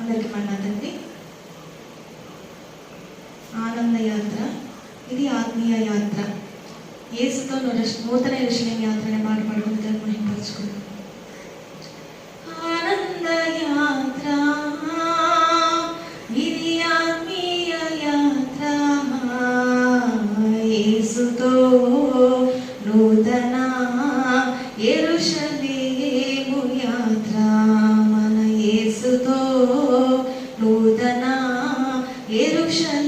అందరికి మన్నాదండి ఆనంద యాత్ర ఇది ఆత్మీయ యాత్ర. ఏసుతో నూతన ఋషుల యాత్ర అనే మాట పడుకుంటారు మహింపరుచుకుందాం. ఆనంద యాత్ర ఇది ఆత్మీయ యాత్ర. యేసుతో నూతన ఎరుషలేము ఎరుషలేము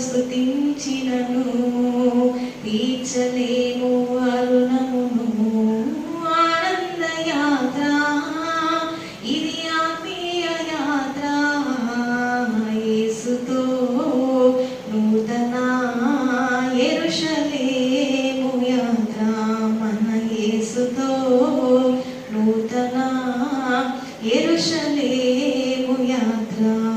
స్థుతించినను. తీర్చలేము అరుణమును. ఆనంద యాత్ర ఇది ఆత్మీయ యాత్ర. యేసుతో నూతన ఎరుషలేము యాత్ర. మన యేసుతో నూతన ఎరుషలేము యాత్ర.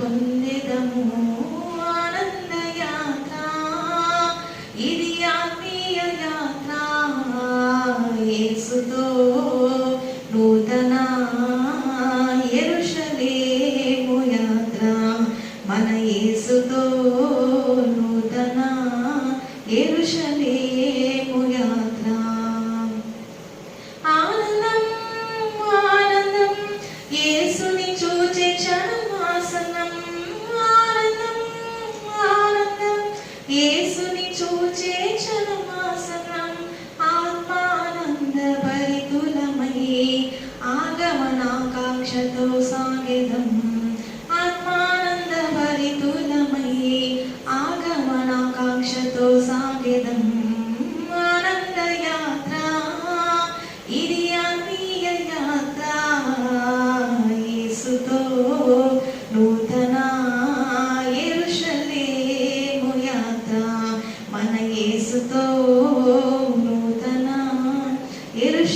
పొందెదము ఆనంద యాత్ర ఇది ఆత్మీయ యాత్ర. యేసుతో నూతన ఎరుషలేము యాత్ర. మన యేసుతో నూతన ఎరుషలేము యాత్ర. యేసుని చూచే క్షణమాసనం ఆత్మానంద భరితులమై ఆగమనాకాంక్షతో Ele